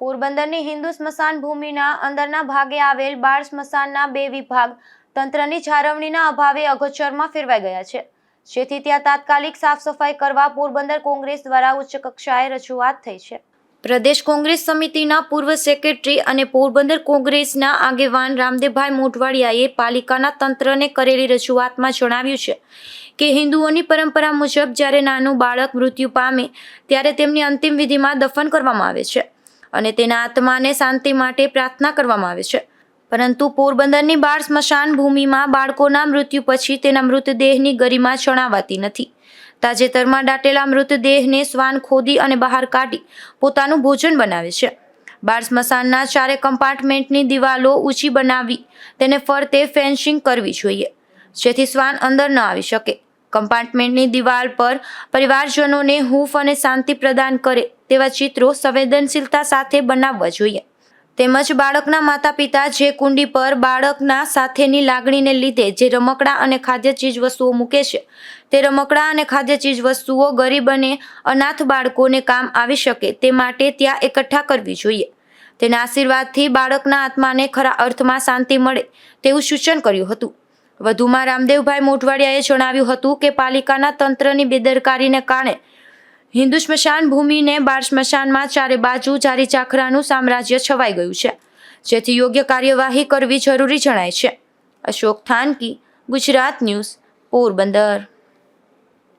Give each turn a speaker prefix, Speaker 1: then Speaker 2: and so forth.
Speaker 1: પોરબંદરની હિન્દુ સ્મશાન ભૂમિના અંદરના ભાગે આવેલ બાળ સ્મશાનના બે વિભાગ તંત્રની જાળવણીના અભાવે અગોચરમાં ફેરવાઈ ગયા છે. જેથી ત્યાં તાત્કાલિક સાફ સફાઈ કરવા પોરબંદર કોંગ્રેસ દ્વારા ઉચ્ચ કક્ષાએ રજૂઆત થઈ છે. પ્રદેશ કોંગ્રેસ સમિતિના પૂર્વ સેક્રેટરી અને પોરબંદર કોંગ્રેસના આગેવાન રામદેવભાઈ મોઢવાડિયાએ પાલિકાના તંત્રને કરેલી રજૂઆતમાં જણાવ્યું છે કે હિન્દુઓની પરંપરા મુજબ જ્યારે નાનું બાળક મૃત્યુ પામે ત્યારે તેમની અંતિમ વિધિમાં દફન કરવામાં આવે છે. અને તેના આત્માને શાંતિ માટે પ્રાર્થના કરવામાં આવે છે. પરંતુ પોરબંદરની બાળ સ્મશાન ભૂમિમાં બાળકોના મૃત્યુ પછી તેના મૃતદેહની ગરિમા ચણાવાતી નથી. તાજેતરમાં દાટેલા મૃતદેહને શ્વાન ખોદી અને બહાર કાઢી પોતાનું ભોજન બનાવે છે. બાળ સ્મશાનના ચારે કમ્પાર્ટમેન્ટની દિવાલો ઊંચી બનાવી તેને ફરતે ફેન્સિંગ કરવી જોઈએ, જેથી શ્વાન અંદર ન આવી શકે. કમ્પાર્ટમેન્ટની દિવાલ પર પરિવારજનોને હૂફ અને શાંતિ પ્રદાન કરે તેવા ચિત્રો સંવેદનશીલતા સાથે બનાવવા જોઈએ. તેમજ બાળકના માતા પિતા જે કુંડી પર બાળકના સાથેની લાગણીને લીધે જે રમકડા અને ખાદ્ય ચીજ વસ્તુઓ મૂકે છે, તે રમકડા અને ખાદ્ય ચીજ વસ્તુઓ ગરીબ અને અનાથ બાળકોને કામ આવી શકે તે માટે ત્યાં એકઠા કરવી જોઈએ. તેના આશીર્વાદથી બાળકના આત્માને ખરા અર્થમાં શાંતિ મળે તેવું સૂચન કર્યું હતું. વધુમાં રામદેવભાઈ મોટવાડિયાએ જણાવ્યું હતું કે પાલિકાના તંત્રની બેદરકારીને કારણે હિન્દુ સ્મશાન ભૂમિને બાર સ્મશાનમાં ચારે બાજુ જારી ચાખરાનું સામ્રાજ્ય છવાઈ ગયું છે. જેથી યોગ્ય કાર્યવાહી કરવી જરૂરી જણાય છે. અશોક થાનકી, ગુજરાત ન્યૂઝ, પોરબંદર.